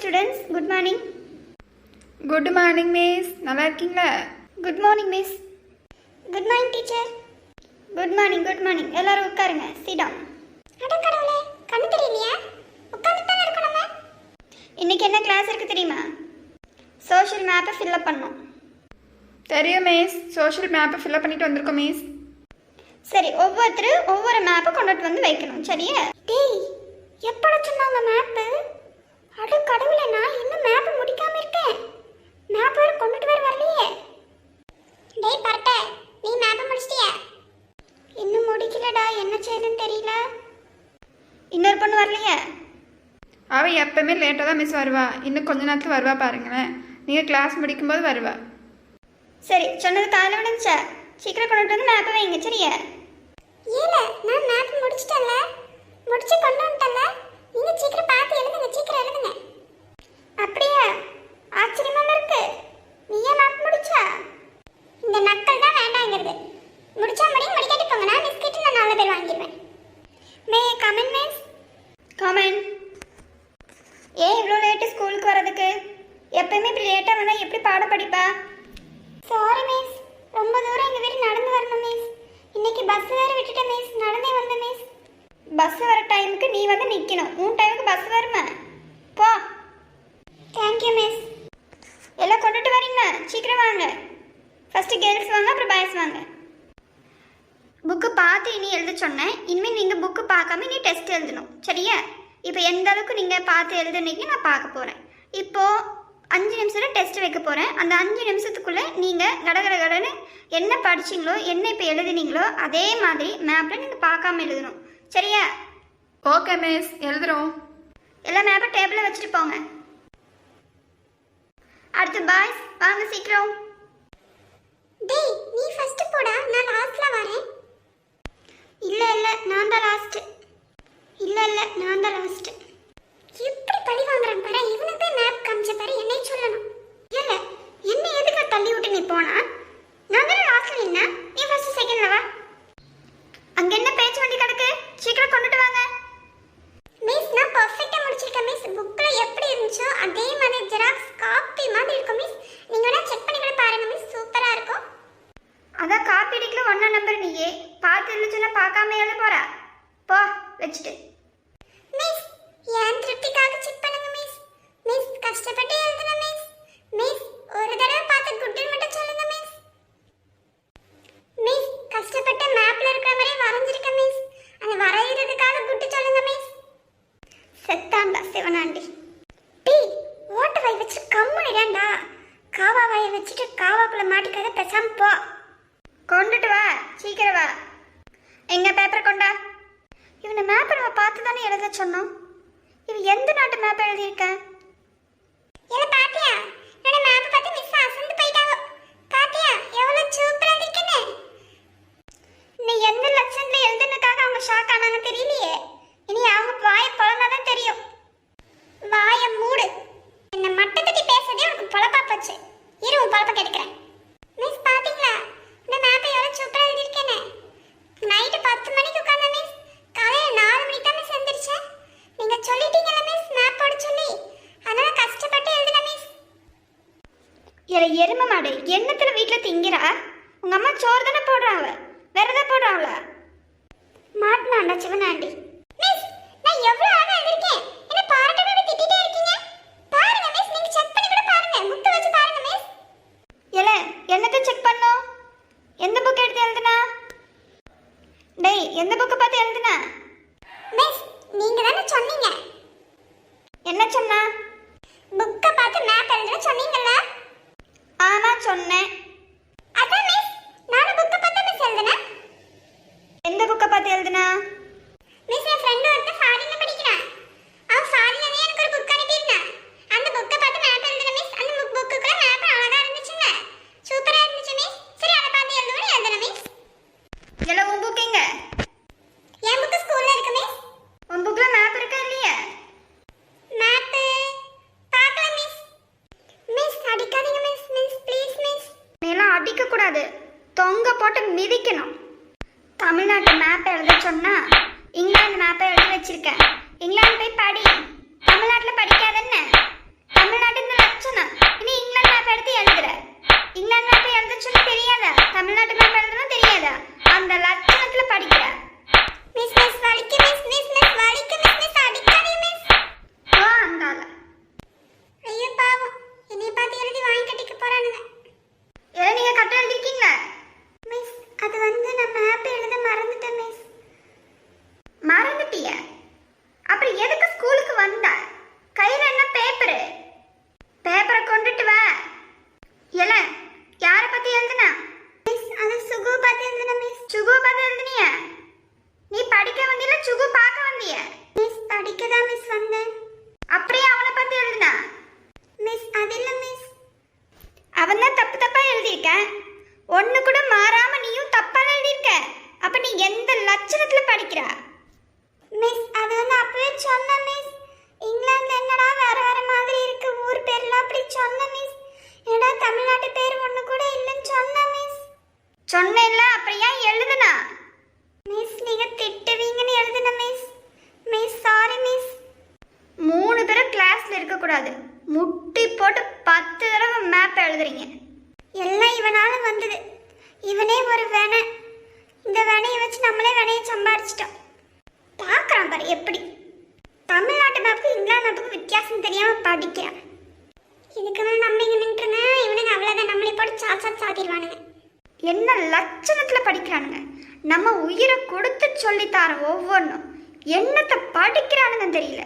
Students good morning good morning miss நல்லா இருக்கீங்களா good morning miss good morning teacher good morning good morning எல்லாரும் உட்காருங்க. சிடம் அட கடவுளே கண்ணு தெரியலையா. உட்கார்ந்து தானே இருக்கோம் நம்ம? இன்னைக்கு என்ன கிளாஸ் இருக்கு தெரியுமா? சோஷியல் மேப்பை ஃபில்அப் பண்ணோம். தெரியும் மிஸ் சோஷியல் மேப்பை ஃபில்அப் பண்ணிட்டு வந்திருக்கோம் மிஸ் சரி ஒவ்வொருத்தரும் ஒவ்வொரு மேப்பை கொண்டுட்டு வந்து வைக்கணும். சரியா? டேய் எப்பட சொன்னாங்க மேப்பு அட கடவுளே நான் இன்னும் மேப் முடிக்காம இருக்கேன் மேப் வேற கொண்டுட்டு வர வரலையே டேய் பரட்ட நீ மேப் முடிச்சிட்டியா இன்னும் செய்யணும்னு தெரியல. இன்னொரு பொண்ணு வரலையே? அவள் எப்பவுமே லேட்டாக தான் மிஸ் வருவா. இன்னும் கொஞ்ச நேரத்தில் வருவா பாருங்களேன். நீங்கள் கிளாஸ் முடிக்கும்போது வருவா. சரி சொன்னது காலைல விழுந்துச்சா. சீக்கிரம் கொண்டுட்டு வந்து மேப்பை வைங்க சரியா ஏல நான் மேப் முடிச்சிட்டேன்ல. முடிச்சு கொண்டு வந்துட்டேன்ல. நீங்க சீக்கிரம் பார்த்து எழுதுங்க சீக்கிரம் எழுதுங்க. அப்படியா? ஆச்சரியமா இருக்கு நீயே மேப் முடிச்சா இந்த நக்கல் தான் வேண்டாங்கிறது முடிச்சா முடியும் முடிக்காட்டி போங்க நான் பிஸ்கெட் நான் நாலு பேர் வாங்கிடுவேன் மே கமெண்ட் மிஸ் கமெண்ட் ஏன் இவ்வளோ லேட்டு ஸ்கூலுக்கு வரதுக்கு எப்பயுமே இப்படி லேட்டாக வந்தால் எப்படி பாடம் படிப்பா? சாரி மிஸ் ரொம்ப தூரம் எங்கள் வீடு நடந்து வரணும் மிஸ் இன்னைக்கு பஸ் வேறு விட்டுட்டேன் மிஸ் நடந்தே வந்தேன் மிஸ் பஸ் வர டைமுக்கு நீ வந்து நிற்கணும் உன் டைமுக்கு பஸ் வருமா? போ. தேங்க்யூ மிஸ் எல்லாம் கொண்டுட்டு வரீங்களா சீக்கிரம் வாங்க. ஃபஸ்ட்டு கேர்ள்ஸ் வாங்க அப்புறம் பாய்ஸ் வாங்க. புக்கு பார்த்து இனி எழுத சொன்னேன். இனிமேல் நீங்கள் புக்கு பார்க்காம இனி டெஸ்ட் எழுதணும். சரியா? இப்போ எந்த அளவுக்கு நீங்கள் பார்த்து எழுதுனீங்க நான் பார்க்க போகிறேன் இப்போது அஞ்சு நிமிஷத்தில் டெஸ்ட் வைக்க போகிறேன் அந்த அஞ்சு நிமிஷத்துக்குள்ளே நீங்கள் கடகட கடன்னு என்ன படிச்சீங்களோ என்ன இப்போ எழுதுனீங்களோ அதே மாதிரி மேப்பில் நீங்கள் பார்க்காம எழுதணும். சரியா? ஓகே மிஸ் எழுதுறோம். எல்லா மேப்பை டேபிளில் வச்சுட்டு போங்க. அடுத்து பாய்ஸ் வாங்க சீக்கிரம். டேய் நீ ஃபர்ஸ்ட் போடா நான் லாஸ்ட்ல வரேன் இல்ல இல்ல நான் தான் லாஸ்ட் இல்ல இல்ல நான் தான் லாஸ்ட் எப்படி பழி வாங்குறேன் பாரு இவனுக்கு போய் மேப் காமிச்ச பாரு என்னை சொல்லணும் இல்ல என்ன எதுக்கு தள்ளி விட்டு நீ போனா நான் தானே லாஸ்ட்ல நின்னா நீ ஃபர்ஸ்ட் செகண்ட்ல வா அங்க என்ன பேச்சு வண்டி கிடக்கு சீக்கிரம் கொண்டுட்டு வாங்க மிஸ் நான் பர்ஃபெக்ட்டா முடிச்சிருக்கேன் மிஸ் புக்ல எப்படி இருந்துச்சோ அதே மாதிரி ஜெராக்ஸ் காப்பி மாதிரி இருக்கும் மிஸ் நீங்க வேணா செக் பண்ணி கூட பாருங்க மிஸ் சூப்பரா இருக்கும். அதான் காப்பி அடிக்கல ஒண்ணா நம்பர் நீயே. பார்த்து இருந்துச்சுன்னா பார்க்காம எழுத போறா. போ வச்சுட்டு. மிஸ் ஏன் திருப்திக்காக செக் பண்ணுங்க மிஸ் மிஸ் கஷ்டப்பட்டு எழுதுன மிஸ் மிஸ் ஒரு தடவை பார்த்து குட்டுன்னு மட்டும் சொல்லுங்க மிஸ் மிஸ் கஷ்டப்பட்டு மேப்ல இருக்கிற மாதிரி வரைஞ்சிருக்கேன் மிஸ் அந்த வரைகிறதுக்காக குட்டு சொல்லுங்க மிஸ் செத்தாண்டா சிவனாண்டி டீ ஓட்ட வாய் வச்சு கம்முனிடாண்டா காவா வாயை வச்சுட்டு காவாக்குள்ள மாட்டிக்காத பேசாம போ கொண்டுட்டு வா சீக்கிரம் வா எங்க பேப்பர் கொண்டா இவனை மேப்பை நம்ம பார்த்து தானே எழுத சொன்னோம். இவன் எந்த நாட்டு மேப் எழுதியிருக்க? இல்ல பாத்தியா என்னோட மேப் பார்த்து மிஸ் அசந்து போயிட்டாங்க பாத்தியா எவ்வளவு சூப்பரா எழுதிருக்கேன்னு நீ எந்த லட்சத்துல எழுதுனதுக்காக அவங்க ஷாக் ஆனாங்க தெரியலையே இனி அவங்க வாய பொழந்தாதான் தெரியும் வாய மூடு என்ன மட்டை தட்டி பேசுறதே உனக்கு பொழப்பா போச்சு இரு உன் பொழப்ப கெடுக்கிறேன் மிஸ் பாத்தீங்களா இந்த மேப்பை எவ்வளவு சூப்பரா எழுதியிருக்கேன்னு நைட்டு பத்து மணிக்கு உட்கார்ந்த மிஸ் காலையில நாலு மணிக்கு தான் மிஸ் எந்திரிச்சேன் நீங்க சொல்லிட்டீங்கல்ல மிஸ் மேப் போட சொல்லி அதனால கஷ்டப்பட்டு எழுதுன மிஸ் இல எரும மாடு என்னத்துல வீட்டில் திங்கிறா? உங்கள் அம்மா சோறு தானே போடுறா அவ வேற போடுறாங்களா மாட்டினாண்டா சிவனாண்டி. நான் எவ்வளோ அழகா எழுதிருக்கேன் என்ன பாராட்டவே திட்டிட்டே இருக்கீங்க. பாருங்க மிஸ் நீங்க செக் பண்ணி கூட பாருங்க. முத்து வச்சு பாருங்க மிஸ். எல என்னத்தை செக் பண்ணோம்? எந்த புக் எடுத்து எழுதுனா? டேய் எந்த புக்கை பார்த்து எழுதுனா? மிஸ் நீங்கள் தானே சொன்னீங்க. என்ன சொன்னா புக்கை பார்த்து மேப் எழுதுன சொன்னீங்கல்ல ஆமா சொன்னேன் அதான் மிஸ் நானும் புக்கை பார்த்து மிஸ் எழுதுனேன் எந்த புக்கை எழுதுனா மிஸ் என் ஃப்ரெண்ட் ஒருத்தன் ஃபாரின்ல படிக்கிறான். அவன் ஃபாரின்ல இருந்து எனக்கு ஒரு புக் அனுப்பியிருந்தான். அந்த புக்கை பார்த்து மேப் எழுதுன மிஸ் அந்த புக் புக்குக்குள்ள மேப் அழகா இருந்துச்சுங்க. சூப்பரா இருந்துச்சு மிஸ் சரி அதை பார்த்து எழுதுவேன் எழுதுன மிஸ் எல்லாம் உன் புக் எங்க? என் புக் ஸ்கூல்ல இருக்கு மிஸ் உன் புக்ல மேப் இருக்கா இல்லையா? மேப் பார்க்கல மிஸ் மிஸ் அடிக்காதீங்க மிஸ் மிஸ் ப்ளீஸ் மிஸ் நீலாம் அடிக்க கூடாது தொங்க போட்டு மிதிக்கணும். தமிழ்நாட்டு மேப்பை எழுத சொன்னா இங்கிலாந்து மேப்பை எழுதி வச்சிருக்கேன் இங்கிலாந்து போய் படி. தமிழ்நாட்டில் படிக்காதன்னு தமிழ்நாட்டுன்னு லட்சணம் இனி இங்கிலாந்து மேப் எடுத்து எழுதுற. இங்கிலாந்து மேப் எழுத சொன்னா தெரியாதா? தமிழ்நாட்டு மேப் எழுதுனா தெரியாதா? அந்த லட்சணத்தில் படிக்கிற. மிஸ் மிஸ் வலிக்கு மிஸ் மிஸ் மிஸ் வலிக்கு சுகு பார்க்க வந்திய? மிஸ் படிக்க தான் மிஸ் வந்தேன். அப்படியே அவனை பார்த்து எழுதுனா? மிஸ் அது இல்லை மிஸ். அவன் தான் தப்பு தப்பாக எழுதியிருக்கேன் ஒன்று கூட மாறாம நீயும் தப்பா எழுதியிருக்க. அப்ப நீ எந்த லட்சணத்துல படிக்கிற? மிஸ் அது வந்து அப்பவே சொன்ன மிஸ். இங்கிலாந்துல என்னடா வேற வேற மாதிரி இருக்கு? ஊர் பேர்லாம் அப்படி சொன்ன மிஸ். என்னடா தமிழ்நாட்டு பேர் ஒண்ணு கூட இல்லைன்னு சொன்ன மிஸ். சொன்ன அப்புறம் ஏன் எழுதுனா? மிஸ் நீங்க திட்டுவீங்கன்னு எழுதுன மிஸ் மிஸ் சாரி மிஸ் மூணு தடவை கிளாஸ்ல இருக்கக்கூடாது முட்டி போட்டு பத்து தடவை மேப் எழுதுறீங்க. எல்லாம் இவனால வந்தது. இவனே ஒரு வேனை. இந்த வேனையை வச்சு நம்மளே வேனையை சம்பாரிச்சிட்டோம். பார்க்கலாம் பாரு எப்படி? தமிழ்நாட்டு மேப்புக்கு இங்கிலாந்து மேப்புக்கு வித்தியாசம் தெரியாமல் படிக்கிறான். இதுக்கு மேலே நம்பிங்க இங்கே நின்றுருங்க இவனுங்க அவ்வளோதான் நம்மளே போட்டு சாச்சா சாத்திடுவானுங்க என்ன லட்சணத்தில் படிக்கிறானுங்க. நம்ம உயிரை கொடுத்து சொல்லித்தார ஒவ்வொன்றும் என்னத்தை படிக்கிறானுங்க தெரியல.